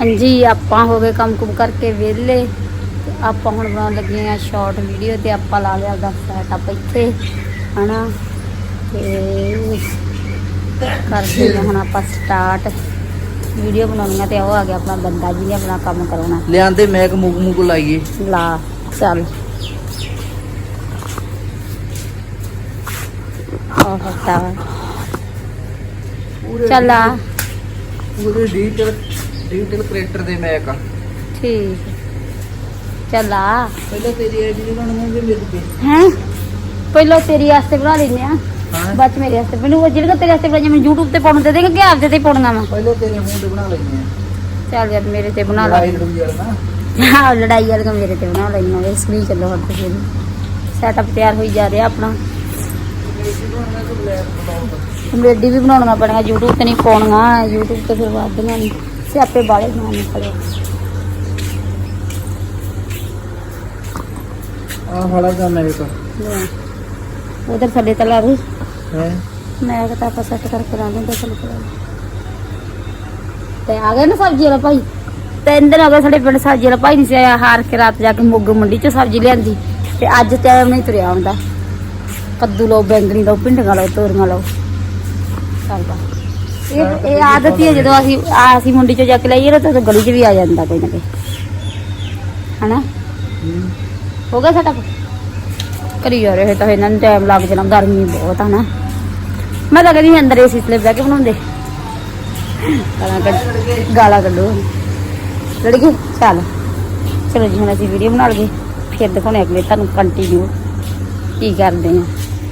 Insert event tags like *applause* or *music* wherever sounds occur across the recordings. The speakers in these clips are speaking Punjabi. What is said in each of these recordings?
ਹਾਂਜੀ ਆਪਾਂ ਹੋ ਗਏ ਕੰਮ ਕੁਮ ਕਰਕੇ ਵਿਹਲੇ। ਆਪਾਂ ਹੁਣ ਬਣਾਉਣ ਲੱਗੇ ਆ ਸ਼ਾਰਟ ਵੀਡੀਓ ਤੇ ਆਪਾਂ ਲਾ ਲਿਆ ਦਾ ਸੈਟਅਪ ਇੱਥੇ ਹਨਾ? ਤੇ ਕਰਦੇ ਹਾਂ ਹੁਣ ਆਪਾਂ ਸਟਾਰਟ ਵੀਡੀਓ ਬਣਾਉਣੀ ਆ ਤੇ ਉਹ ਆ ਗਿਆ ਆਪਣਾ ਬੰਦਾ ਜੀ ਨੇ ਆਪਣਾ ਕੰਮ ਕਰਾਉਣਾ। ਲਿਆਂਦੇ ਮੈਕ ਮੁਕ ਮੁਕ ਲਾਈਏ। ਲਾ ਚੱਲ। ਆਹ ਹਟਾ। ਚੱਲ ਪੂਰੇ ਡਿਜੀਟਲ ਡਿਜੀਟਲ ਕ੍ਰੀਏਟਰ ਦੇ ਮੈਕ ਆ ਠੀਕ। ਚੱਲ ਆ। ਪਹਿਲਾਂ ਤੇਰੀ ਆਈਡੀ ਦੀ ਬਣਾਉਣੀ ਵੀ ਮੇਰੇ ਤੇ ਹੈ? ਪਹਿਲਾਂ ਤੇਰੀ ਵਾਸਤੇ ਬਣਾ ਲੈਨੇ ਆ। ਹਾਂ। ਬਾਅਦ ਚ ਮੇਰੇ ਵਾਸਤੇ। ਮੈਨੂੰ ਉਹ ਜਿਹੜਾ ਤੇਰੇ ਵਾਸਤੇ ਬਣਾਈਆਂ ਮੈਂ YouTube ਤੇ ਪਾਉਣ ਦੇ ਦੇਗਾ ਕਿ ਆਪਦੇ ਤੇ ਹੀ ਪਾਉਣੀਆਂ ਵਾ? ਪਹਿਲਾਂ ਤੇਰੇ ਫੋਨ ਤੇ ਬਣਾ ਲੈਣੀ ਚੱਲ ਯਾਰ ਮੇਰੇ ਤੇ ਆ ਬਣਾ ਲੈ। ਲੜਾਈ ਵਾਲਾ ਨਾ। ਹਾਂ ਲੜਾਈ ਵਾਲੀਆਂ ਮੇਰੇ ਤੇ ਬਣਾ ਲਈਆਂ ਇਸ ਲਈ ਚੱਲੋ ਹੁਣ ਤੁਸੀਂ ਸੈਟਅਪ ਤਿਆਰ ਹੋਈ ਜਾ ਰਿਹਾ ਆਪਣਾ। ਕਮੇਡੀ ਵੀ ਬਣਾਉਣੀਆਂ ਪੈਣੀਆਂ YouTube ਤੇ ਨਹੀਂ ਪਾਉਣੀਆਂ YouTube ਤੇ ਫਿਰ ਵੱਧਦੀਆਂ ਨਹੀਂ। ਸਿਆਪੇ ਬਾਲੇ ਨਾ ਨਿਕਲੇ ਆ ਫੜਾ ਦਾ ਮੈਕ ਉਧਰ ਥੱਲੇ ਤਾਂ ਲਾ ਰਹੀ ਹੈ? ਮੈਂ ਕਿਹਾ ਤਾਂ ਆਪਾਂ ਸੈੱਟ ਕਰਕੇ ਲਾ ਦਿੰਦੇ ਚਲ ਤੇ ਆ ਗਏ ਨਾ ਸਬਜ਼ੀ ਵਾਲਾ ਭਾਈ? ਤਿੰਨ ਦਿਨ ਹੋ ਗਏ ਸਾਡੇ ਪਿੰਡ ਸਬਜ਼ੀ ਵਾਲਾ ਭਾਈ ਨਹੀਂ ਸੀ ਆਇਆ ਹਾਰ ਕੇ ਰਾਤ ਜਾ ਕੇ ਮੁੱਗ ਮੰਡੀ ਚ ਸਬਜ਼ੀ ਲਿਆਂਦੀ। ਤੇ ਅੱਜ ਟਾਈਮ ਨਹੀਂ ਤੁਰਿਆ ਹੁੰਦਾ ਕੱਦੂ ਲਓ ਬੈਂਗਣੀ ਲਓ ਭਿੰਡੀਆਂ ਲਓ ਤੋਰੀਆਂ ਲਓ। ਚੱਲਦਾ ਇਹ ਇਹ ਆਦਤ ਹੀ ਹੈ ਜਦੋਂ ਅਸੀਂ ਆ ਅਸੀਂ ਮੰਡੀ ਚ ਜਾ ਕੇ ਲਈਏ ਨਾ ਤਾਂ ਉਦੋਂ ਗਲੀ ਚ ਵੀ ਆ ਜਾਂਦਾ ਕੋਈ ਨਾ ਕੋਈ। ਹਨਾ? ਹੋ। ਗਿਆ ਸਾਡਾ ਕਰੀ ਜਾ ਰਹੇ ਤਾਂ ਇਹਨਾਂ ਨੂੰ ਟਾਈਮ ਲੱਗ ਜਾਣਾ ਗਰਮੀ ਬਹੁਤ ਆ ਨਾ। ਮੈਂ ਤਾਂ ਕਹਿੰਦੀ ਸੀ ਅੰਦਰ ਏਸੀ ਥੱਲੇ ਬਹਿ ਕੇ ਬਣਾਉਂਦੇ। ਗਾਲਾਂ ਕੱਢ ਗਾਲਾਂ ਕੱਢੋ। ਲੜਕੀ ਚੱਲ। ਚਲੋ ਜੀ ਹੁਣ ਅਸੀਂ ਵੀਡੀਓ ਬਣਾ ਲਈਏ। ਫਿਰ ਦਿਖਾਉਣੇ ਅਗਲੇ ਤੁਹਾਨੂੰ ਕੰਟੀਨਿਊ ਕੀ ਕਰਦੇ ਆ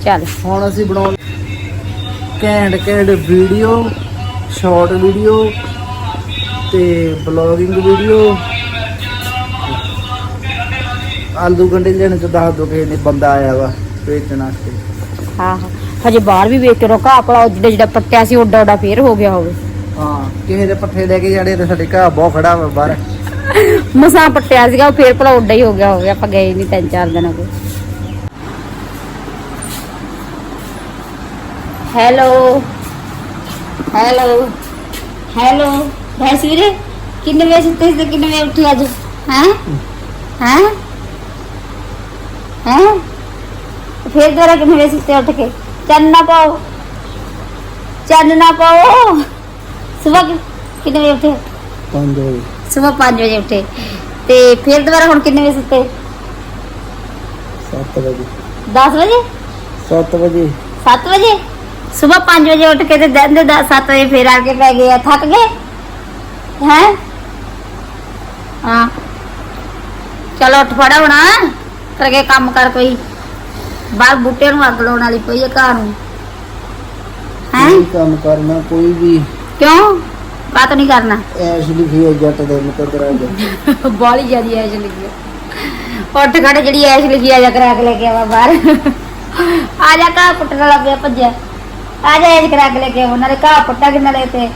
ਚੱਲ। ਹੁਣ ਅਸੀਂ ਬਣਾਉਣ ਕੈਂਡ ਕੈਂਡ ਵੀਡੀਓ ਸ਼ਾਰਟ ਵੀਡੀਓ ਤੇ ਬਲੌਗਿੰਗ ਵੀਡੀਓ। ਆਲੂ ਗੰਡੇ ਲੈਣ ਚ ਦੱਸ ਦੋ ਕਿਸੇ ਨੇ ਬੰਦਾ ਆਇਆ ਵਾ ਵੇਚਣ ਵਾਸਤੇ। ਹਾਂ ਹਾਂ। ਹਜੇ ਬਾਹਰ ਵੀ ਵੇਖ ਕੇ ਰੋਕਾ ਆਪਣਾ ਜਿਹੜਾ ਜਿਹੜਾ ਪੱਟਿਆ ਸੀ ਓਡਾ ਓਡਾ ਫੇਰ ਹੋ ਗਿਆ ਹੋਵੇ। ਹਾਂ ਕਿਸੇ ਦੇ ਪੱਠੇ ਲੈ ਕੇ ਜਾਣੇ ਤੇ ਸਾਡੇ ਘਰ ਬਹੁਤ ਖੜਾ ਵਾ ਬਾਹਰ। ਮਸਾਂ ਪੱਟਿਆ ਸੀਗਾ ਉਹ ਫੇਰ ਭਲਾ ਓਡਾ ਹੀ ਹੋ ਗਿਆ ਹੋਵੇ ਆਪਾਂ ਗਏ ਨਹੀਂ ਤਿੰਨ ਚਾਰ ਦਿਨ ਗਏ ਹੈਲੋ। ਹੈਲੋ ਹੈਲੋ ਭੈਂਸ ਵੀਰੇ ਕਿੰਨੇ ਵਜੇ ਸੁੱਤੇ ਸੀ ਤੇ ਕਿੰਨੇ ਵਜੇ ਉੱਠੀ ਅੱਜ ਹੈ ਹੈ ਹੈ ਫੇਰ ਦੁਬਾਰਾ ਕਿੰਨੇ ਵਜੇ ਸੁੱਤੇ ਉੱਠ ਕੇ ਚੰਨ ਨਾ ਪਾਓ ਚੰਨ ਨਾ ਪਾਓ ਸਵੇਰ ਕਿੰਨੇ ਵਜੇ ਉੱਠੇ ਪੰਜ ਵਜੇ। ਸਵੇਰ 5 ਵਜੇ ਉੱਠੇ। ਤੇ ਫਿਰ ਦੁਬਾਰਾ ਹੁਣ ਕਿੰਨੇ ਵਜੇ ਸੁੱਤੇ? 7 ਵਜੇ। 10 ਵਜੇ? 7 ਵਜੇ। 7 ਵਜੇ? ਸਵੇਰ 5 ਵਜੇ ਉੱਠ ਕੇ ਤੇ ਦਿਨ ਦੇ 10 7 ਵਜੇ ਫੇਰ ਆ ਕੇ ਪੈ ਗਏ ਆ। ਥੱਕ ਗਏ? ਹੈ? ਹਾਂ। ਚਲੋ ਉੱਠ ਫੜਾ ਹੋਣਾ। ਕਰਕੇ ਕੰਮ ਕਰ ਕੋਈ। ਬਾਹਰ ਬੂਟੇ ਨੂੰ ਅੱਗ ਲਾਉਣ ਵਾਲੀ ਪਈ ਹੈ ਘਰ ਨੂੰ। ਹੈ? ਕੋਈ ਕੰਮ ਕਰਨਾ ਕੋਈ ਵੀ। ਕਿਉਂ? ਬਾਤ ਨਹੀਂ ਕਰਨਾ? ਐਸ਼ ਲਿਖੀ ਹੈ ਜੱਟ ਦੇ ਮੁਕਦਰਾ ਦੇ *laughs* ਬਾਲੀ ਜਿਆਦੀ ਐਸ਼ ਆ। ਉੱਠ ਖੜ ਜਿਹੜੀ ਐਸ਼ ਲੱਗੀ ਆ ਜਾ ਕਰਾ ਕੇ ਲੈ ਕੇ ਆਵਾ ਬਾਹਰ। ਆ ਜਾ ਕਾ ਪੁੱਟਣ ਵਾਲਾ ਪਿਆ ਭੱਜਿਆ। ਆ ਜਾ ਐਸ਼ ਕਰਾ ਕੇ ਲੈ ਕੇ ਆਵਾ ਨਾਲੇ ਕਾ ਪੁੱਟਾਂਗੇ ਨਾਲੇ ਤੇ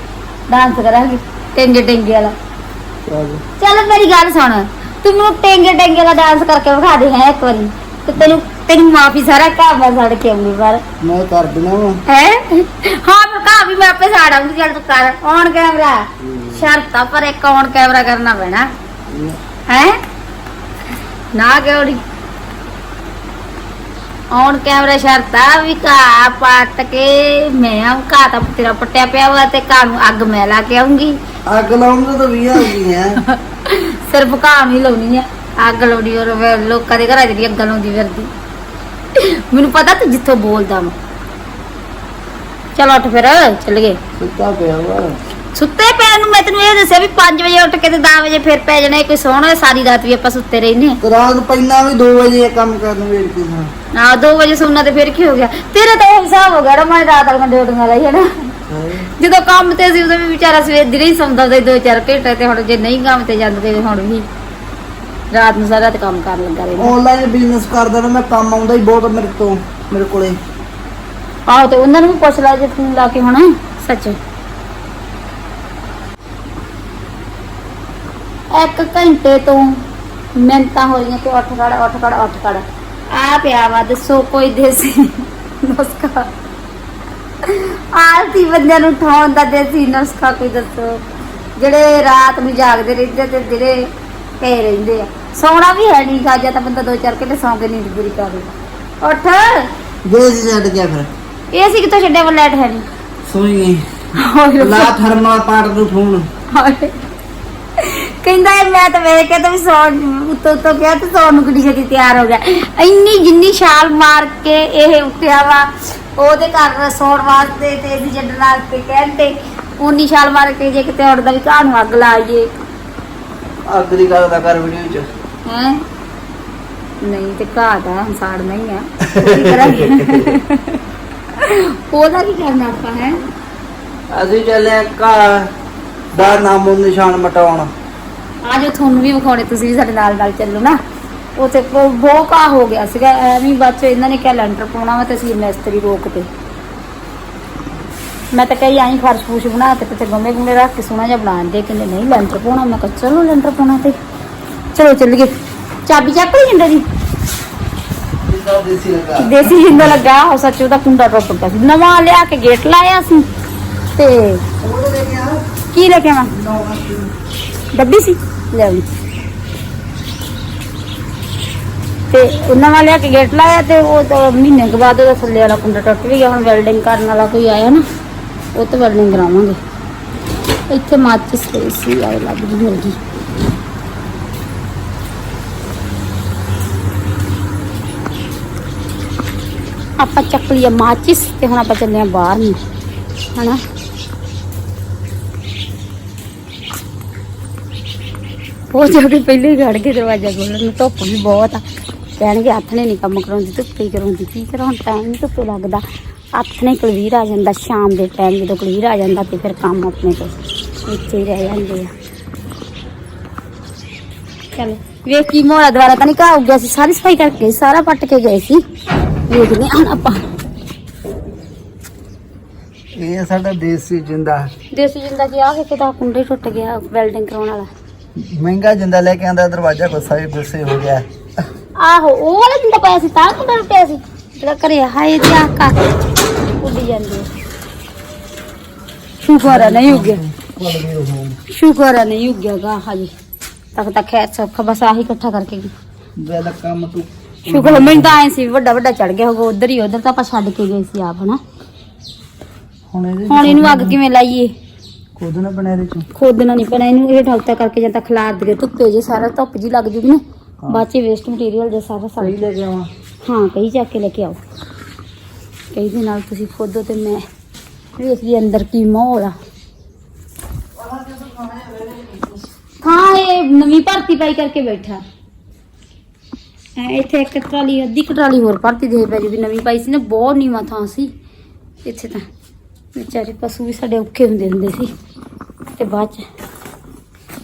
ਡਾਂਸ ਕਰਾਂਗੇ ਟਿੰਗੇ ਟਿੰਗੇ ਵਾਲਾ। ਚੱਲ। ਮੇਰੀ ਗੱਲ ਸੁਣ ਤੂੰ ਮੈਨੂੰ ਟਿੰਗੇ ਟਿੰਗੇ ਵਾਲਾ ਡਾਂਸ ਕਰਕੇ ਵਿਖਾ ਦੇ ਹੈ ਇੱਕ ਵਾਰੀ। ਤੇ ਤੈਨੂੰ ਤੈਨੂੰ ਮਾਫੀ ਸਾਰਾ ਘਰ ਮੈਂ ਛੱਡ ਕੇ ਆਉਂਗੀ ਬਾਹਰ। ਮੈਂ ਕਰ ਦੇਣਾ ਵਾ। ਹੈ? ਹਾਂ ਮੈਂ ਕਹਾ ਵੀ ਮੈਂ ਆਪੇ ਸਾੜ ਆਉਂਗੀ ਚੱਲ ਤੂੰ ਕਰ। On camera. ਸ਼ਰਤ ਆ ਪਰ ਇੱਕ ਔਨ ਕੈਮਰਾ ਕਰਨਾ ਪੈਣਾ। ਹੈ। ਨਾ ਕਿਉੜੀ ਔਨ ਕੈਮਰਾ ਸ਼ਰਤ ਆ ਵੀ ਘਾ ਪੱਟ ਕੇ ਮੈਂ ਆਉਂ ਘਾ ਤਾਂ ਤੇਰਾ ਪੱਟਿਆ ਪਿਆ ਵਾ ਤੇ ਘਾ ਨੂੰ ਅੱਗ ਮੈਂ ਲਾ ਕੇ ਆਉਂਗੀ ਅੱਗ ਲਾਉਣ ਤੋਂ ਤਾਂ 20 ਆ ਗਈਆਂ ਸਿਰਫ ਘਾ ਨਹੀਂ ਲਾਉਣੀ ਆ। ਅੱਗ ਲਾਉਣੀ ਔਰ ਵੇ- ਲੋਕਾਂ ਦੇ ਘਰਾਂ ਵੀ ਅੱਗ ਲਾਉਂਦੀ ਫਿਰਦੀ। ਮੈਨੂੰ ਪਤਾ ਤੂੰ ਜਿੱਥੋਂ ਬੋਲਦਾ ਵਾ। ਚਲ ਉੱਠ ਫਿਰ ਚੱਲ ਗਏ ਸੁੱਤਾ ਪਿਆ ਵਾ। ਸੁੱਤੇ ਪੈਣ ਨੂੰ ਮੈਂ ਤੈਨੂੰ ਇਹ ਦੱਸਿਆ ਵੀ 5 ਵਜੇ ਉੱਠ ਕੇ ਤੇ 10 ਵਜੇ ਫਿਰ ਪੈ ਜਾਣਾ ਕੋਈ ਸੋਹਣਾ ਸਾਰੀ ਰਾਤ ਵੀ ਆਪਾਂ ਸੁੱਤੇ ਰਹਿੰਦੇ ਤੇ ਰਾਤ ਪਹਿਲਾਂ ਵੀ 2 ਵਜੇ ਕੰਮ ਕਰਨ ਵੇੜ ਕੇ ਸਾਂ ਨਾ। 2 ਵਜੇ ਸੌਣਾ ਤੇ ਫਿਰ ਕੀ ਹੋ ਗਿਆ? ਤੇਰਾ ਤਾਂ ਇਹ ਹਿਸਾਬ ਹੋ ਗਿਆ ਨਾ ਮੈਂ ਰਾਤ ਵਾਲੀਆਂ ਡਿਊਟੀਆਂ ਲਈ ਹੈ ਨਾ। ਜਦੋਂ ਕੰਮ ਤੇ ਸੀ ਉਦੋਂ ਵੀ ਵਿਚਾਰਾ ਸਵੇਰ ਦੀ ਨਹੀਂ ਸੌਂਦਾ ਤੇ 2-4 ਘੰਟੇ ਤੇ ਹੁਣ ਜੇ ਨਹੀਂ ਕੰਮ ਤੇ ਜਾਂਦਾ ਤੇ ਹੁਣ ਵੀ ਰਾਤ ਨੂੰ ਸਾਰਾ ਤੇ ਕੰਮ ਕਰਨ ਲੱਗਾ ਰਹਿੰਦਾ। ਆਨਲਾਈਨ ਬਿਜ਼ਨਸ ਕਰਦਾ ਨਾ ਮੈਂ ਕੰਮ ਆਉਂਦਾ ਹੀ ਬਹੁਤ ਮੇਰੇ ਤੋਂ ਮੇਰੇ ਕੋਲੇ। ਆਹੋ ਤੇ ਉਹਨਾਂ ਨੂੰ ਵੀ ਪੁੱਛ ਲੈ ਜੇ ਫੋਨ ਲਾ ਕੇ ਹੁਣ ਸੱਚ। ਇੱਕ ਘੰਟੇ ਤੋਂ ਮਿੰਤਾਂ ਹੋ ਰਹੀਆਂ ਕਿ ਉੱਠ ਖੜ ਉੱਠ ਖੜ ਉੱਠ ਖੜ। ਆ ਪਿਆ ਵਾ ਦੱਸੋ ਕੋਈ ਦੇਸੀ ਨੁਸਖਾ। ਆਲਤੀ ਬੰਦਿਆਂ ਨੂੰ ਉਠਾਉਣ ਦਾ ਦੇਸੀ ਨੁਸਖਾ ਕੋਈ ਦੱਸੋ। ਜਿਹੜੇ ਰਾਤ ਨੂੰ ਜਾਗਦੇ ਰਹਿੰਦੇ ਤੇ ਜਿਹੜੇ ਪਏ ਰਹਿੰਦੇ ਆ। ਸੌਣਾ ਵੀ ਹੈ ਨਹੀਂ ਜਾਂ ਤਾਂ ਬੰਦਾ ਦੋ ਚਾਰ ਘੰਟੇ ਸੌਂ ਕੇ ਨੀਂਦ ਪੂਰੀ ਕਰ ਲੇ ਉੱਠ। ਗਏ ਸੀ ਛੱਡ ਗਿਆ ਫਿਰ। ਇਹ ਸੀ ਕਿਤੋਂ ਛੱਡਿਆ ਵਾ ਲੈਟ ਹੈ ਨਹੀਂ ਸੋਈ। ਗਈ ਲਾ ਥਰਮਾ ਪਾਟ ਨੂੰ ਫੋਨ। ਹਾਏ। ਕਹਿੰਦਾ ਇਹ ਮੈਂ ਤਾਂ ਵੇਖ ਕੇ ਤਾਂ ਵੀ ਸੌਣ ਉੱਤੋਂ ਉੱਤੋਂ ਗਿਆ ਤੇ ਸੌਣ ਨੂੰ ਕਿੱਡੀ ਛੇਤੀ ਤਿਆਰ ਹੋ ਗਿਆ। ਇੰਨੀ ਜਿੰਨੀ ਛਾਲ ਮਾਰ ਕੇ ਇਹ ਉੱਠਿਆ ਵਾ ਉਹਦੇ ਘਰ ਸੌਣ ਵਾਸਤੇ ਤੇ ਇਹਦੀ ਛੱਡਣ ਵਾਸਤੇ ਕਹਿੰਦੇ ਉਨੀ ਛਾਲ ਮਾਰ ਕੇ ਜੇ ਕਿਤੇ ਉੱਡਦਾ ਵੀ ਘਾਹ ਨੂੰ ਅੱਗ ਲਾਈਏ ਅੱਗ ਦੀ ਗੱਲ ਦਾ ਕਰ ਵੀਡੀਓ ਚ। ਹੈ? ਨਹੀਂ ਤੇ ਘਾਹ ਦਾ ਹੰਸਾੜ ਨਹੀਂ ਆ ਉਹਦੀ ਕੀ ਕਰਨਾ ਆਪਾਂ ਹੈ? ਅਸੀਂ ਚੱਲੇ ਕਾ ਦਾ ਨਾਮੋ ਨਿਸ਼ਾਨ ਮਟਾਉਣ। ਅੱਜ ਤੁਹਾਨੂੰ ਵੀ ਵਿਖਾਉਣੇ ਤੁਸੀਂ ਵੀ ਸਾਡੇ ਨਾਲ ਨਾਲ ਚੱਲੋ ਨਾ। ਉਥੇ ਬਹੁਤ ਘਾਹ ਹੋ ਗਿਆ ਸੀਗਾ ਐਵੇਂ ਹੀ ਬਾਅਦ ਚ ਇਹਨਾਂ ਨੇ ਕਿਹਾ ਲੈਂਟਰ ਪਾਉਣਾ ਵਾ ਤੇ ਅਸੀਂ ਮਿਸਤਰੀ ਰੋਕ ਤੇ ਮੈਂ ਤਾਂ ਕਹੀ ਆਈ ਫਰਸ਼ ਫੂਸ਼ ਬਣਾ ਤੇ ਗਮਲੇ ਗੁਮਲੇ ਰੱਖ ਕੇ ਸੋਹਣਾ ਜਿਹਾ ਬਣਾ ਦੇ ਕਹਿੰਦੇ ਨਹੀਂ ਲੈਂਟਰ ਪਾਉਣਾ। ਮੈਂ ਕਿਹਾ ਚਲੋ ਲੈਂਟਰ ਪਾਉਣਾ ਤੇ। ਚਲੋ ਚੱਲੀਏ। ਚਾਬੀ ਚੱਕ ਲਈ ਜਿੰਦਾ ਦੀ ਦੇਸੀ ਜਿੰਦਾ ਲੱਗਾ ਉਹ ਸੱਚ ਉਹਦਾ ਕੁੰਡਾ ਟੁੱਟ ਗਿਆ ਸੀ। ਨਵਾਂ ਲਿਆ ਕੇ ਗੇਟ ਲਾਇਆ ਸੀ ਤੇ ਕੀ ਲੈ ਕੇ ਆਵਾਂ? ਡੱਬੀ ਸੀ? ਲੈ ਤੇ ਉਹਨਾਂ ਵਾਲਿਆ ਕੇ ਗੇਟ ਲਾਇਆ ਤੇ ਉਹ ਤਾਂ ਮਹੀਨੇ ਕੁ ਬਾਅਦ ਉਹਦਾ ਥੱਲੇ ਵਾਲਾ ਕੁੰਡਾ ਟੁੱਟ ਵੀ ਗਿਆ। ਹੁਣ ਵੈਲਡਿੰਗ ਕਰਨ ਵਾਲਾ ਕੋਈ ਆਇਆ ਨਾ, ਉਹ ਤੇ ਵੈਲਡਿੰਗ ਕਰਾਵਾਂਗੇ। ਇੱਥੇ ਮਾਚਿਸ ਪਈ ਸੀ ਆਏ ਲੱਗ ਗਈ ਮਿਲ ਗਈ ਆਪਾਂ ਚੱਕ ਲਿਆ ਮਾਚਿਸ ਤੇ ਹੁਣ ਆਪਾਂ ਚੱਲੇ ਆ ਬਾਹਰ ਨੂੰ, ਹਨਾ? ਉਹ ਜਾ ਕੇ ਪਹਿਲੇ ਹੀ ਖੜ ਕੇ ਦਰਵਾਜ਼ਾ ਖੋਲ੍ਹਣ ਨੂੰ ਧੁੱਪ ਵੀ ਬਹੁਤ ਆ। ਕਹਿਣਗੇ ਹੱਥ ਨੇ ਨਹੀਂ ਕੰਮ ਕਰਾਉਂਦੀ ਧੁੱਪੇ ਹੀ ਕਰਾਉਂਦੀ। ਕੀ ਕਰਾਉਣ ਟਾਈਮ ਧੁੱਪੇ ਲੱਗਦਾ। ਹੱਥ ਨੇ ਕੁਲਵੀਰ ਆ ਜਾਂਦਾ ਸ਼ਾਮ ਦੇ ਟਾਈਮ ਜਦੋਂ ਕੁਲਵੀਰ ਆ ਜਾਂਦਾ ਤੇ ਫਿਰ ਕੰਮ ਆਪਣੇ ਤੋਂ ਵਿੱਚੇ ਹੀ ਰਹਿ ਜਾਂਦੇ ਆ। ਚੱਲ ਵੇਖ ਕੀ ਮੋੜਾ ਦੁਆਰਾ ਤਾਂ ਨਹੀਂ ਘਾਹ ਉੱਗਿਆ ਸੀ ਸਾਰੀ ਸਫ਼ਾਈ ਕਰਕੇ ਸਾਰਾ ਪੱਟ ਕੇ ਗਏ ਸੀ। ਵੇਖਦੇ ਹਾਂ ਆਪਾਂ। ਇਹ ਆ ਸਾਡਾ ਦੇਸੀ ਜਿੰਦਾ। ਦੇਸੀ ਜਿੰਦਾ ਕੀ ਆ ਕੇ ਕਿਤਾ ਕੁੰਡਾ ਟੁੱਟ ਗਿਆ ਵੈਲਡਿੰਗ ਕਰਾਉਣ ਵਾਲਾ। ਮਹਿੰਗਾ ਜਿੰਦਾ ਲੈ ਕੇ ਆਂਦਾ ਦਰਵਾਜ਼ਾ ਗੁੱਸਾ ਹੀ ਗੁੱਸੇ ਹੋ ਗਿਆ। ਆਹੋ ਉਹ ਵਾਲਾ ਜਿੰਦਾ ਪਿਆ ਸੀ ਤਾਂ ਕੁੰਡਾ ਟੁੱਟਿਆ ਸੀ? ਜਿਹੜਾ ਘਰੇ ਹਾਏ ਤੇ ਆਕਾ ਉੱਡੀ ਜਾਂਦੀ। ਸ਼ੁਕਰ ਆ ਨਹੀਂ ਉੱਗਿਆ। ਸ਼ੁਕਰ ਆ ਨਹੀਂ ਉੱਗਿਆਗਾ ਹਜੇ। ਤੱਕ ਤੱਕ ਖੈਰ ਸੌਖਾ ਬਸ ਆਹੀ ਇਕੱਠਾ ਕਰਕੇ ਗਈ। ਵੇਲ ਕੰਮ ਤੂੰ ਸ਼ੁਕਰ ਆ, ਮੈਨੂੰ ਤਾਂ ਐ ਸੀ ਵੱਡਾ ਵੱਡਾ ਚੜ ਗਿਆ ਹੋਗਾ ਉਧਰ ਹੀ ਉਧਰ ਤਾਂ ਆਪਾਂ ਛੱਡ ਕੇ ਗਏ ਸੀ ਆਪ ਹਨਾ? ਹੁਣ ਇਹਦੇ ਹੁਣ ਇਹਨੂੰ ਅੱਗ ਕਿਵੇਂ ਲਾਈਏ? ਖੁਦ ਨਾ ਬਣਾ ਦੇ ਚ। ਖੋਦਣਾ ਨਹੀਂ ਪੈਣਾ ਇਹਨੂੰ ਇਹ ਢਲਤਾ ਕਰਕੇ ਜਾਂ ਤਾਂ ਖਲਾਰ ਦੇ ਧੁੱਪੇ ਜੇ ਸਾਰਾ ਧੁੱਪ ਜੀ ਲੱਗ ਜੂਗੀ ਨਾ ਬਾਅਦ ਚ ਵੇਸਟ ਮਟੀਰੀਅਲ ਜੇ ਸਾਰਾ ਸੜ ਸਹੀ ਲੈ ਕੇ ਆਵਾਂ। ਹਾਂ ਕਈ ਚੱਕ ਕੇ ਲੈ ਕੇ ਆਓ। ਕਈ ਦੇ ਨਾਲ ਤੁਸੀਂ ਖੋਦੋ ਤੇ ਮੈਂ ਵੇਖਦੀ ਅੰਦਰ ਕੀ ਮਾਹੌਲ ਆ? ਹਾਂ ਇਹ ਨਵੀਂ ਭਰਤੀ ਪਾਈ ਕਰਕੇ ਬੈਠਾ। ਐ ਇੱਥੇ ਇੱਕ ਟਰਾਲੀ ਅੱਧੀ ਕੁ ਟਰਾਲੀ ਹੋਰ ਭਰਤੀ ਦੇ ਪੈ ਵੀ ਨਵੀਂ ਪਾਈ ਸੀ ਨਾ ਬਹੁਤ ਨੀਵਾਂ ਥਾਂ ਸੀ। ਇੱਥੇ ਤਾਂ ਵਿਚਾਰੇ ਪਸ਼ੂ ਵੀ ਸਾਡੇ ਔਖੇ ਹੁੰਦੇ ਹੁੰਦੇ ਸੀ। ਤੇ ਬਾਅਦ ਚ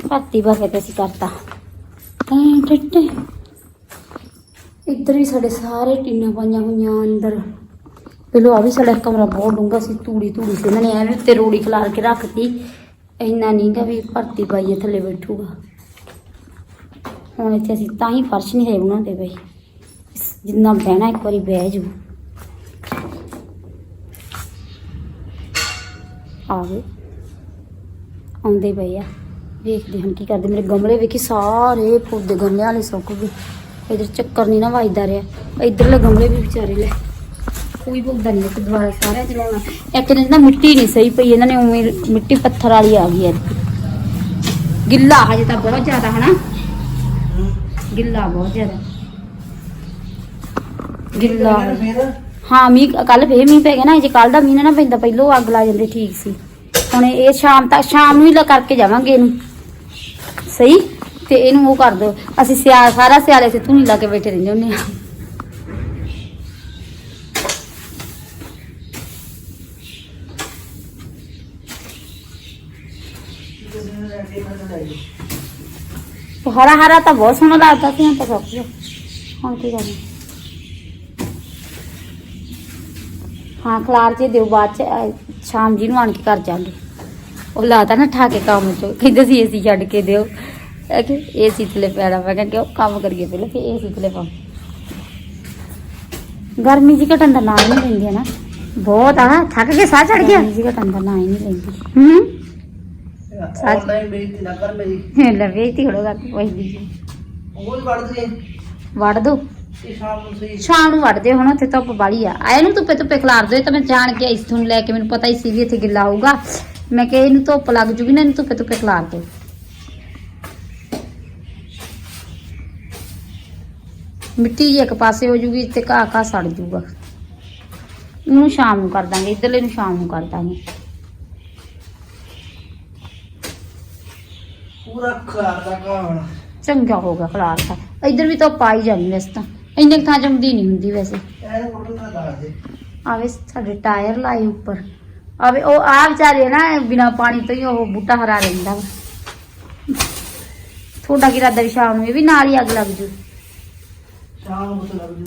ਭਰਤੀ ਪਾ ਕੇ ਤੇ ਅਸੀਂ ਕਰਤਾ। ਇੱਧਰ ਵੀ ਸਾਡੇ ਸਾਰੇ ਟੀਨਾਂ ਪਾਈਆਂ ਹੋਈਆਂ ਅੰਦਰ। ਪਹਿਲੋਂ ਆ ਵੀ ਸਾਡਾ ਕਮਰਾ ਬਹੁਤ ਡੂੰਘਾ ਸੀ, ਤੂੜੀ ਤੂੜੀ ਸੀ। ਇਹਨਾਂ ਨੇ ਐਵੇਂ ਉੱਤੇ ਰੋੜੀ ਖਲਾਰ ਕੇ ਰੱਖਤੀ। ਇੰਨਾ ਨਹੀਂਗਾ ਵੀ ਭਰਤੀ ਪਾਈਏ, ਥੱਲੇ ਬੈਠੂਗਾ। ਹੁਣ ਇੱਥੇ ਅਸੀਂ ਤਾਂ ਹੀ ਫਰਸ਼ ਨਹੀਂ ਹੈ ਬਣਾਉਂਦੇ ਬਈ ਜਿੰਨਾ ਬਹਿਣਾ ਇੱਕ ਵਾਰੀ ਬਹਿ ਜੂ ਆਵੇ ਆਉਂਦੇ ਪਏ ਆ। ਵੇਖਦੇ ਹਾਂ ਕੀ ਕਰਦੇ। ਮੇਰੇ ਗਮਲੇ ਵੇਖੀ ਸਾਰੇ ਪੌਦੇ ਗਮਲਿਆਂ ਵਾਲੇ ਸੁੱਕ ਗਏ। ਇਧਰ ਚੱਕਰ ਨਹੀਂ ਨਾ ਵੱਜਦਾ ਰਿਹਾ। ਇਧਰਲੇ ਗਮਲੇ ਵੀ ਵਿਚਾਰੇ ਲੈ ਕੋਈ ਪੌਦਾ ਨਹੀਂ ਇੱਕ ਦੁਬਾਰਾ ਸਾਰਿਆਂ ਚ ਲਾਉਣਾ ਇੱਕ ਦਿਨ ਨਾ ਮਿੱਟੀ ਨਹੀਂ ਸਹੀ ਪਈ ਇਹਨਾਂ ਨੇ ਉਵੇਂ ਮਿੱਟੀ ਪੱਥਰ ਵਾਲੀ ਆ ਗਈ ਯਾਰ ਗਿੱਲਾ ਹਜੇ ਤਾਂ ਬਹੁਤ ਜ਼ਿਆਦਾ ਹਨਾ? ਗਿੱਲਾ ਬਹੁਤ ਜ਼ਿਆਦਾ। ਗਿੱਲਾ। ਹਾਂ ਮੀਂਹ ਕੱਲ ਫੇਰ ਮੀਂਹ ਪੈ ਗਿਆ ਨਾ ਜੇ ਕੱਲ ਦਾ ਮੀਂਹ ਨਾ ਪੈਂਦਾ। ਪਹਿਲੋਂ ਅੱਗ ਲਾ ਜਾਂਦੇ ਠੀਕ ਸੀ। ਹੁਣ ਇਹ ਸ਼ਾਮ ਤੱਕ ਸ਼ਾਮ ਨੂੰ ਹੀ ਲਾ ਕਰਕੇ ਜਾਵਾਂਗੇ ਇਹਨੂੰ। ਸਹੀ? ਤੇ ਇਹਨੂੰ ਉਹ ਕਰ ਦੋ ਅਸੀਂ ਸਿਆਲ ਸਾਰਾ ਸਿਆਲੇ ਸੇ ਧੂਣੀ ਲਾ ਕੇ ਬੈਠੇ ਰਹਿੰਦੇ ਹੁੰਦੇ ਆ ਤੇ ਹਰਾ ਹਰਾ ਤਾਂ ਬਹੁਤ ਸੋਹਣਾ ਲੱਗਦਾ ਸੀ ਹੁਣ ਤਾਂ ਸਭ ਕੁਝ ਹੁਣ ਕੀ ਕਰਨਾ? ਹਾਂ ਖਲਾਰ ਜੇ ਦਿਓ ਬਾਅਦ ਚ ਅਹ, ਸ਼ਾਮ ਜੀ ਨੂੰ ਆਣ ਕੇ ਘਰ ਜਾਾਂਗੇ ਉਹ ਲਾਤਾ ਨਾ ਠਾ ਕੇ ਕੰਮ ਚ। ਕਹਿੰਦੇ ਸੀ ਏਸੀ ਛੱਡ ਕੇ ਦਿਓ। ਕਿ ਏਸੀ ਥੱਲੇ ਪੈਣਾ। ਮੈਂ ਕਿਹਾ ਕਿਉਂ ਕੰਮ ਕਰੀਏ ਪਹਿਲਾਂ ਫਿਰ ਏਸੀ ਥੱਲੇ ਪਾਉਂ ਗਰਮੀ ਜੀ ਘਟਣ ਦਾ ਨਾਂ ਹੀ ਨਹੀਂ ਲੈਂਦੀ ਹੈ ਨਾ। ਬਹੁਤ ਆ ਥੱਕ ਕੇ ਸਾਹ ਚੜ ਗਿਆ। ਗਰਮੀ ਜੀ ਘਟਣ ਦਾ ਨਾਂ ਹੀ ਨਹੀਂ ਲੈਂਦੀ। ਹੂੰ? ਆਨਲਾਈਨ ਬੇਇੱਜ਼ਤੀ ਨਾ ਕਰ ਮੇਰੀ ਲੈ ਵੇਚਤੀ ਹੋੜੋਗਾ ਕੋਈ ਦੀ ਉਹ ਹੀ ਵੜਦੀ ਹੈ ਵੜ ਦੋ। ਸ਼ਾਮ ਨੂੰ ਸਹੀ। ਵੜਦੇ ਹੁਣ ਉੱਥੇ ਧੁੱਪ ਬਾਲੀ ਆ। ਆਏ ਨੂੰ ਧੁੱਪੇ ਧੁੱਪੇ ਖਿਲਾਰ ਦਿਓ। ਇਹ ਤਾਂ ਮੈਂ ਜਾਣ ਕੇ ਇਸ ਨੂੰ ਲੈ ਕੇ ਮੈਨੂੰ ਪਤਾ ਹੀ ਸੀ ਵੀ ਇੱਥੇ ਗਿੱਲਾ ਹੋਊਗਾ। ਮੈਂ ਕਿਹਾ ਇਹਨੂੰ ਧੁੱਪ ਲੱਗ ਜੂਗੀ ਨਾ ਇਹਨੂੰ ਧੁੱਪੇ ਧੁੱਪੇ ਖਿਲਾਰ ਦਿਓ ਮਿੱਟੀ ਜੀ ਇੱਕ ਪਾਸੇ ਹੋ ਜੂਗੀ ਤੇ ਘਾਹ ਘਾਹ ਸੜ ਜੂਗਾ। ਇਹਨੂੰ ਸ਼ਾਮ ਨੂੰ ਕਰ ਦਾਂਗੇ ਇਧਰਲੇ ਨੂੰ ਸ਼ਾਮ ਨੂੰ ਕਰ ਦਾਂਗੇ। ਪੂਰਾ ਖਲਾਰ ਦਾ ਕਾਹਣ ਚੰਗਾ ਹੋਗਾ ਖਿਲਾਰ ਤਾਂ ਇਧਰ ਵੀ ਆ ਹੀ ਜਾਣੀ ਵੈਸੇ ਤਾਂ। ਇੰਨੇ ਥਾਂ ਜੰਮਦੀ ਨਹੀਂ ਹੁੰਦੀ ਵੈਸੇ। ਦੇ ਆਵੇ ਸਾਡੇ ਟਾਇਰ ਲਾਏ ਉੱਪਰ। ਆਵੇ ਉਹ ਆ ਵਿਚਾਰੇ ਨਾ ਬਿਨਾ ਪਾਣੀ ਤੋਂ ਹੀ ਉਹ ਬੂਟਾ ਹਰਾ ਰਹਿੰਦਾ ਵਾ ਤੁਹਾਡਾ ਕੀ ਇਰਾਦਾ ਵੀ ਸ਼ਾਮ ਨੂੰ ਇਹ ਵੀ ਨਾਲ ਹੀ ਅੱਗ ਲੱਗ ਜੂ ਸ਼ਾਮ ਨੂੰ ਤਾਂ ਲੱਗ ਜੂ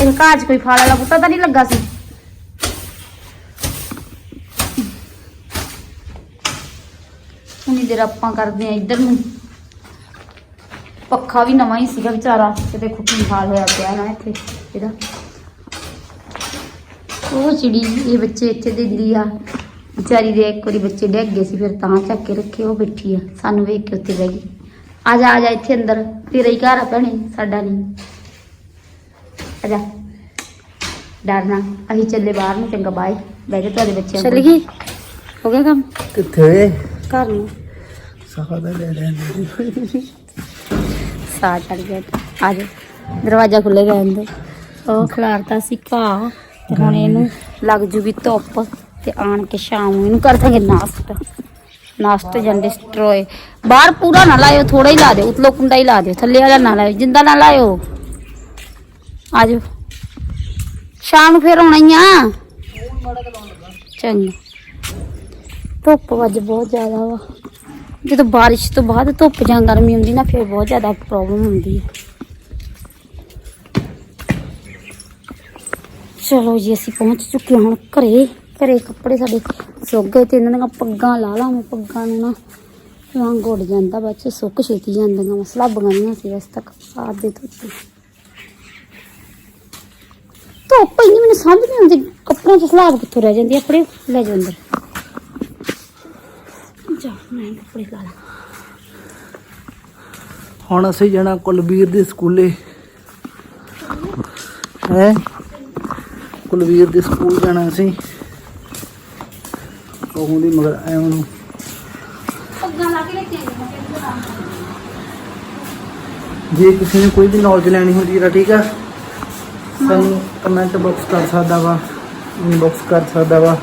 ਇਹ ਘਰ 'ਚ ਕੋਈ ਫਲ ਵਾਲਾ ਬੂਟਾ ਤਾਂ ਨਹੀਂ ਲੱਗਾ ਸੀ ਉਨੀ ਦੇਰ ਆਪਾਂ ਕਰਦੇ ਆ ਇੱਧਰ ਨੂੰ ਪੱਖਾ ਵੀ ਨਵਾਂ ਹੀ ਸੀਗਾ ਵਿਚਾਰਾ ਕਿਤੇ ਖੁੱਟੀ ਹਾਲ ਹੋਇਆ ਪਿਆ ਨਾ ਇੱਥੇ ਇਹਦਾ ਉਹ ਚਿੜੀ ਇਹ ਬੱਚੇ ਇੱਥੇ ਦਿੰਦੀ ਆ। ਵਿਚਾਰੀ ਦੇ ਇੱਕ ਵਾਰੀ ਬੱਚੇ ਡਿੱਗ ਗਏ ਸੀ ਫਿਰ ਤਾਂ ਚੱਕ ਕੇ ਰੱਖੇ ਉਹ ਬੈਠੀ ਆ। ਸਾਨੂੰ ਵੇਖ ਕੇ ਉੱਤੇ ਬਹਿ ਗਈ। ਆ ਜਾ ਆ ਜਾ ਇੱਥੇ ਅੰਦਰ। ਤੇਰਾ ਹੀ ਘਰ ਆ ਭੈਣੇ ਸਾਡਾ ਨਹੀਂ। ਆ ਜਾ। ਡਰਨਾ ਅਸੀਂ ਚੱਲੇ ਬਾਹਰ ਨੂੰ ਚੰਗਾ ਬਾਏ ਬਹਿ ਜਾ ਤੁਹਾਡੇ ਬੱਚਿਆਂ ਚੱਲ ਗਈ ਹੋ ਗਿਆ ਕੰਮ? ਕਿੱਥੇ? ਘਰ ਨੂੰ। ਸਫਾ ਦਾ ਲੈ ਲੈਂਦੇ ਸਾਹ ਚੜ ਗਿਆ। ਆ ਜਾ। ਦਰਵਾਜ਼ਾ ਖੁੱਲੇਗਾ ਅੰਦਰ। ਉਹ ਖਿਲਾਰਤਾ ਸੀ ਘਾਹ। ਹੁਣ ਇਹਨੂੰ ਲੱਗ ਜੂਗੀ ਧੁੱਪ ਤੇ ਆਣ ਕੇ ਸ਼ਾਮ ਨੂੰ ਇਹਨੂੰ ਕਰ ਦਾਂਗੇ ਨਾਸਤਾ ਨਾਸਤਾ ਜਾਂ ਡਿਸਟਰੋਏ ਬਾਹਰ ਪੂਰਾ ਨਾ ਲਾਇਓ ਥੋੜਾ ਹੀ ਲਾ ਦਿਓ ਉਤਲੋ ਕੁੰਡਾ ਹੀ ਲਾ ਦਿਓ ਥੱਲੇ ਵਾਲਾ ਨਾ ਲਾਇਓ ਜਿੰਦਾ ਨਾ ਲਾਇਓ। ਆ ਜਾਓ ਸ਼ਾਮ ਨੂੰ ਫੇਰ ਆਉਣਾ ਹੀ ਆ। ਚੰਗਾ। ਧੁੱਪ ਵੱਜ ਬਹੁਤ ਜ਼ਿਆਦਾ ਵਾ। ਜਦੋਂ ਬਾਰਿਸ਼ ਤੋਂ ਬਾਅਦ ਧੁੱਪ ਜਾਂ ਗਰਮੀ ਹੁੰਦੀ ਨਾ ਫਿਰ ਬਹੁਤ ਜ਼ਿਆਦਾ ਪ੍ਰੋਬਲਮ ਹੁੰਦੀ ਹੈ ਚਲੋ ਜੀ, ਅਸੀਂ ਪਹੁੰਚ ਚੁੱਕੇ ਹੁਣ ਘਰੇ। ਘਰੇ ਕੱਪੜੇ ਸਾਡੇ ਸੁੱਕ ਗਏ ਤੇ ਇਹਨਾਂ ਦੀਆਂ ਪੱਗਾਂ ਲਾ ਲਾ, ਮੈਂ ਪੱਗਾਂ ਨੂੰ ਨਾ ਰੰਗ ਉੱਡ ਜਾਂਦਾ ਬੱਚੇ ਸੁੱਕ ਛੇਤੀ ਜਾਂਦੀਆਂ ਮਸਲਾ ਬਗਾਈਆਂ ਸੀ ਇਸ ਤੱਕ ਆਪ ਦੇ ਧੋਤੇ ਧੁੱਪ ਇੰਨੀ ਮੈਨੂੰ ਸਮਝ ਨਹੀਂ ਆਉਂਦੀ, ਕੱਪੜਿਆਂ 'ਚ ਸਲਾਬ ਕਿੱਥੋਂ ਰਹਿ ਜਾਂਦੀ ਆ? ਲੈ ਜਾਓ ਅੰਦਰ। ਜਾ, ਮੈਂ ਕੱਪੜੇ ਲਾ ਲਾ। ਹੁਣ ਅਸੀਂ ਜਾਣਾ ਕੁਲਬੀਰ ਦੇ ਸਕੂਲੇ। ਹੈ? ਕੁਲਵੀਰ ਦੇ ਸਕੂਲ ਜਾਣਾ ਅਸੀਂ ਕਹੂੰਦੀ ਮਗਰ ਐ ਉਹਨੂੰ। ਪੱਗਾਂ ਲਾ ਕੇ ਲੈ ਕੇ ਜੇ ਕਿਸੇ ਨੇ ਕੋਈ ਵੀ ਨੌਲੇਜ ਲੈਣੀ ਹੁੰਦੀ ਹੈ ਠੀਕ ਆ। ਸਾਨੂੰ ਕਮੈਂਟ ਬਾਕਸ ਕਰ ਸਕਦਾ ਵਾ ਇਨਬਾਕਸ ਕਰ ਸਕਦਾ ਵਾ।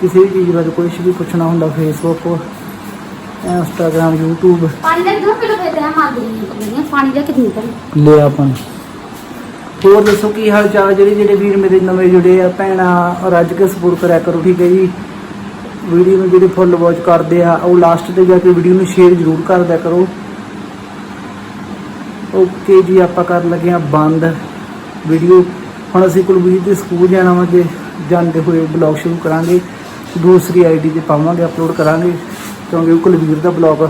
ਕਿਸੇ ਵੀ ਚੀਜ਼ ਬਾਰੇ ਕੁਝ ਵੀ ਪੁੱਛਣਾ ਹੁੰਦਾ ਫੇਸਬੁੱਕ ਇੰਸਟਾਗ੍ਰam YouTube ਪਾਣੀ ਦਾ ਦੋ ਕਿਲੋ ਫੇਰ ਹੈ ਦੇਣੀ ਪਾਣੀ ਦਾ ਕਿੰਨੀ ਲਿਆ ਆਪਾਂ ਨੇ। ਹੋਰ ਦੱਸੋ ਕੀ ਹਾਲ ਚਾਲ ਆ? ਜਿਹੜੇ ਜਿਹੜੇ ਵੀਰ ਮੇਰੇ ਨਵੇਂ ਜੁੜੇ ਆ ਭੈਣਾਂ ਰੱਜ ਕੇ ਸਪੋਰਟ ਕਰਿਆ ਕਰੋ ਠੀਕ ਹੈ ਜੀ। ਵੀਡੀਓ ਨੂੰ ਜਿਹੜੇ ਫੁੱਲ ਵਾਚ ਕਰਦੇ ਆ ਉਹ ਲਾਸਟ ਤੇ ਜਾ ਕੇ ਵੀਡੀਓ ਨੂੰ ਸ਼ੇਅਰ ਜ਼ਰੂਰ ਕਰ ਦਿਆ ਕਰੋ। ਓਕੇ ਜੀ ਆਪਾਂ ਕਰਨ ਲੱਗੇ ਆ ਬੰਦ ਵੀਡੀਓ। ਹੁਣ ਅਸੀਂ ਕੁਲਵੀਰ ਦੇ ਸਕੂਲ ਜਾਣਾ ਵਾ ਜੇ ਜਾਂਦੇ ਹੋਏ ਬਲੌਗ ਸ਼ੁਰੂ ਕਰਾਂਗੇ। ਦੂਸਰੀ ਆਈਡੀ ਤੇ ਪਾਵਾਂਗੇ ਅਪਲੋਡ ਕਰਾਂਗੇ। ਕਿਉਂਕਿ ਉਹ ਕੁਲਵੀਰ ਦਾ ਬਲੌਗ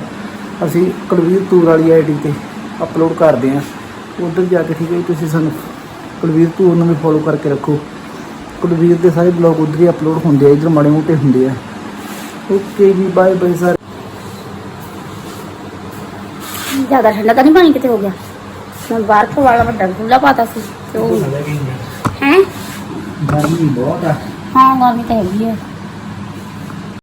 ਅਸੀਂ ਕੁਲਵੀਰ ਤੂਰ ਵਾਲੀ ਆਈਡੀ ਤੇ ਅਪਲੋਡ ਕਰਦੇ ਆ ਉਧਰ ਜਾ ਕੇ ਠੀਕ ਹੈ ਜੀ, ਤੁਸੀਂ ਸਾਨੂੰ ਕੁਲਵੀਰ ਤੂਰ ਨੂੰ ਵੀ ਫੋਲੋ ਕਰਕੇ ਰੱਖੋ। ਕੁਲਵੀਰ ਦੇ ਸਾਰੇ ਬਲੌਗ ਉਧਰ ਹੀ ਅਪਲੋਡ ਹੁੰਦੇ ਆ ਇਧਰ ਮਾੜੇ ਮੋਟੇ ਹੁੰਦੇ ਆ। ਓਕੇ ਜੀ ਬਾਏ ਬਾਏ ਸਰ ਜ਼ਿਆਦਾ ਠੰਡਾ ਤਾਂ ਨਹੀਂ ਪਾਣੀ ਕਿਤੇ ਹੋ ਗਿਆ? ਮੈਂ ਬਾਹਰ ਤੋਂ ਵਾਲਾ ਵੱਡਾ ਖੁੱਲਾ ਪਾਤਾ ਸੀ ਤੇ ਉਹ ਹੈ ਗਰਮੀ ਬਹੁਤ ਆ। ਹਾਂ? ਗਰਮੀ ਤਾਂ ਹੈਗੀ ਹੈ